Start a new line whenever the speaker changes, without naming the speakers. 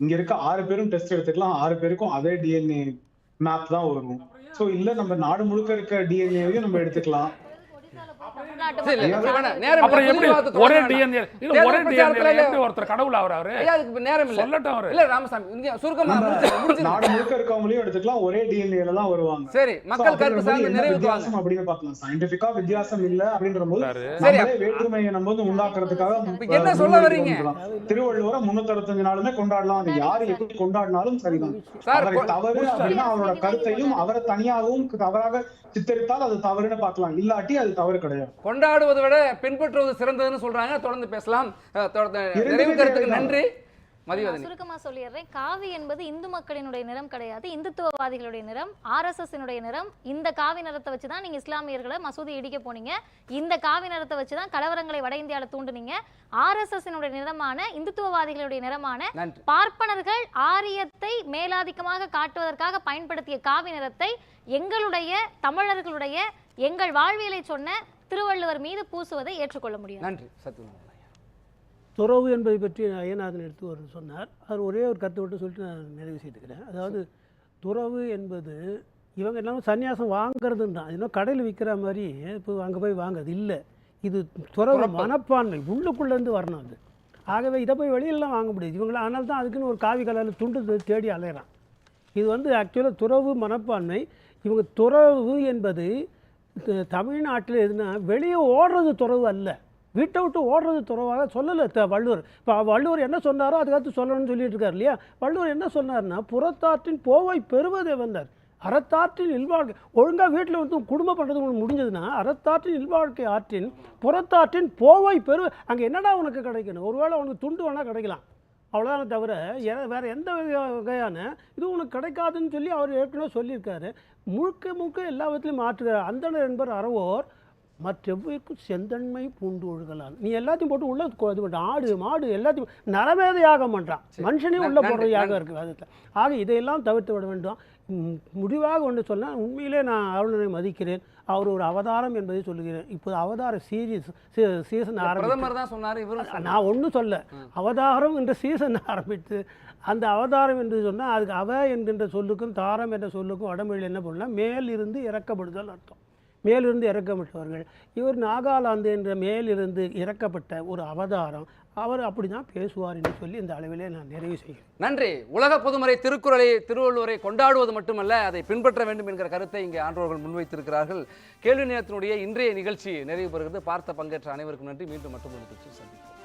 இங்க இருக்க ஆறு பேரும் டெஸ்ட் எடுத்துக்கலாம். ஆறு பேருக்கும் அதே டிஎன்ஏ மேப் தான் வரும். சோ இல்ல நம்ம நாடு முழுக்க இருக்க டிஎன்ஏவையும் நம்ம எடுத்துக்கலாம்.
தமிழ்நாட்டு
சரி, இல்ல,
மக்கள்
இப்ப வேணாம். நேரம்
அப்புறம்
இல்ல,
எப்படி
புரிதல்
ஒரே
வாதத்தை
டிஎன்ஏ இல்ல
தேர்தல்
ஒரே
பிரச்சாரத்துல
டிஎன்ஏ
இல்ல.
எப்படி ஒருத்தர் கடவுள் ஆவர் அவரு.
ஐயா அதுக்கு இப்ப நேரம் இல்ல.
சொல்லட்டும் அவரு.
இல்ல ராமசாமி இங்க சுருக்கமா
நம்ம
முடிச்சிருங்க, முடிச்சிருங்க.
நாடு முழுக்க இருக்கவங்களையும் எடுத்துக்கலாம் ஒரே டிஎன்ஏல தான் வருவாங்க.
சரி
So,
மக்கள் கருத்து
அப்படின்ற போது
சார்ந்த
என்ன
நிறைவுக்கு வாங்க.
வித்தியாசம் அப்படின்னு பார்க்கலாம். சயின்டிபிக்கா வித்தியாசம் இல்ல அப்படின்ற போது
சாரு.
சரி.
நம்மளே வேற்றுமையை நம்ம வந்து உண்டாக்குறதுக்காக
என்ன சொல்ல வர்றீங்க?
திருவள்ளுவரை முன்னூத்தி அறுபத்தஞ்சு நாளுமே கொண்டாடலாம். அது யாரு எப்படி கொண்டாடினாலும் சரிதான். தவறு அப்படின்னா அவரோட கருத்தையும் அவரை தனியாகவும் தவறாக சித்தரித்தால் அது தவறுன்னு பார்க்கலாம். இல்லாட்டி அது தவறு கிடையாது.
கொண்டாடுவதை விட பின்பற்றுவது சிறந்ததுன்னு சொல்றாங்க. தொடர்ந்து பேசலாம். நிறைவு கருத்துக்கு. நன்றி.
சுருக்கமா சொல்லிடுறேன். காவி என்பது இந்து மக்களினுடைய நிறம் கிடையாது. இந்துத்துவவாதிகளுடைய நிறம் ஆர்எஸ்எஸ் நிறம். இந்த காவி நிறத்தை வச்சு தான் நீங்க இஸ்லாமியர்களை மசூதி இடிக்க போனீங்க. இந்த காவி நிறத்தை வச்சு தான் கலவரங்களை வட இந்தியால தூண்டுனீங்க. ஆர்எஸ்எஸ் நிறமான இந்துத்துவவாதிகளுடைய நிறமான பார்ப்பனர்கள் ஆரியத்தை மேலாதிக்கமாக காட்டுவதற்காக பயன்படுத்திய காவி நிறத்தை எங்களுடைய தமிழர்களுடைய எங்கள் வாழ்வியலை சொன்ன திருவள்ளுவர் மீது பூசுவதை ஏற்றுக்கொள்ள முடியும்.
நன்றி சத்யநாராயண
துறவு என்பதை பற்றி ஐயநாதன் எடுத்து ஒரு சொன்னார். அவர் ஒரே ஒரு கருத்தை விட்டு சொல்லிட்டு நான் நிறைவு செய்துக்கிறேன். அதாவது துறவு என்பது இவங்க எல்லாமே சன்னியாசம் வாங்குறதுன்றான். இன்னும் கடையில் விற்கிற மாதிரி இப்போ அங்கே போய் வாங்குறது இல்லை. இது துறவு. மனப்பான்மை உள்ளுக்குள்ளேருந்து வரணும் அது. ஆகவே இதை போய் வெளியிலலாம் வாங்க முடியாது. இவங்களாம் அதனால தான் அதுக்குன்னு ஒரு காவி கலரில் துண்டு தே- தேடி அலையிறான். இது வந்து ஆக்சுவலாக துறவு மனப்பான்மை. இவங்க துறவு என்பது தமிழ்நாட்டில் எதுனா வெளியே ஓடுறது துறவு அல்ல. வீட்டை விட்டு ஓடுறது துறவாக சொல்லலை த வள்ளுவர். இப்போ வள்ளுவர் என்ன சொன்னாரோ அதுக்கடுத்து சொல்லணும்னு சொல்லிட்டு இருக்கார் இல்லையா? வள்ளுவர் என்ன சொன்னார்னா புறத்தாற்றின் போவை பெறுவதே வந்தார் அறத்தாற்றின் இல்வாழ்க்கை ஒழுங்காக வீட்டில் வந்து குடும்பம் பண்ணுறது உங்களுக்கு முடிஞ்சதுன்னா அறத்தாற்றின் இல்வாழ்க்கை ஆற்றின் புறத்தாற்றின் போவை பெறு அங்கே என்னடா உனக்கு கிடைக்கணும்? ஒருவேளை உனக்கு துண்டு வேணால் கிடைக்கலாம். அவ்வளோதானே தவிர வேறு எந்த வகை- வகையான இது உனக்கு கிடைக்காதுன்னு சொல்லி அவர் ஏற்கனவே சொல்லியிருக்காரு. முழுக்க முழுக்க எல்லா விதத்துலையும் மாற்றுகிறார். அந்தனர் என்பர் அறவோர் மற்றெவ்விற்கும் செந்தன்மை பூண்டு நீ எல்லாத்தையும் போட்டு உள்ள இது பண்ண. ஆடு மாடு எல்லாத்தையும் நரமேத யாகம் பண்ணுறான் மனுஷனே உள்ள போடுற யாகம். இருக்குது அதில் ஆக இதையெல்லாம் தவிர்த்து விட வேண்டும். முடிவாக ஒன்று சொன்னால் உண்மையிலே நான் அருணனை மதிக்கிறேன். அவர் ஒரு அவதாரம் என்பதை சொல்லுகிறேன். இப்போது அவதார சீரியஸ் சீசன் ஆரம்பித்து
பிரதமர் தான் சொன்னாரு இவரும் சொன்னாரு.
நான் ஒன்றும் சொல்ல. அவதாரம் என்ற சீசன் ஆரம்பித்து அந்த அவதாரம் என்று சொன்னால் அதுக்கு அவ என்கின்ற சொல்லுக்கும் தாரம் என்ற சொல்லுக்கும் வடமொழியில் என்ன பண்ணலாம் மேல் இருந்து இறக்கப்படுதல் அர்த்தம். மேலிருந்து இறக்கப்பட்டவர்கள். இவர் நாகாலாந்து என்ற மேலிருந்து இறக்கப்பட்ட ஒரு அவதாரம். அவர் அப்படி தான் பேசுவார் என்று சொல்லி இந்த அளவிலே நான் நிறைவு செய்கிறேன்.
நன்றி. உலக பொதுமறை திருக்குறளை திருவள்ளுவரை கொண்டாடுவது மட்டுமல்ல அதை பின்பற்ற வேண்டும் என்கிற கருத்தை இங்கே ஆன்றோர்கள் முன்வைத்திருக்கிறார்கள். கேள்வி நேரத்தினுடைய இன்றைய நிகழ்ச்சி நிறைவு பெறுகிறது. பார்த்த பங்கேற்ற அனைவருக்கும் நன்றி. மீண்டும் மட்டும் ஒரு சந்திப்போம்.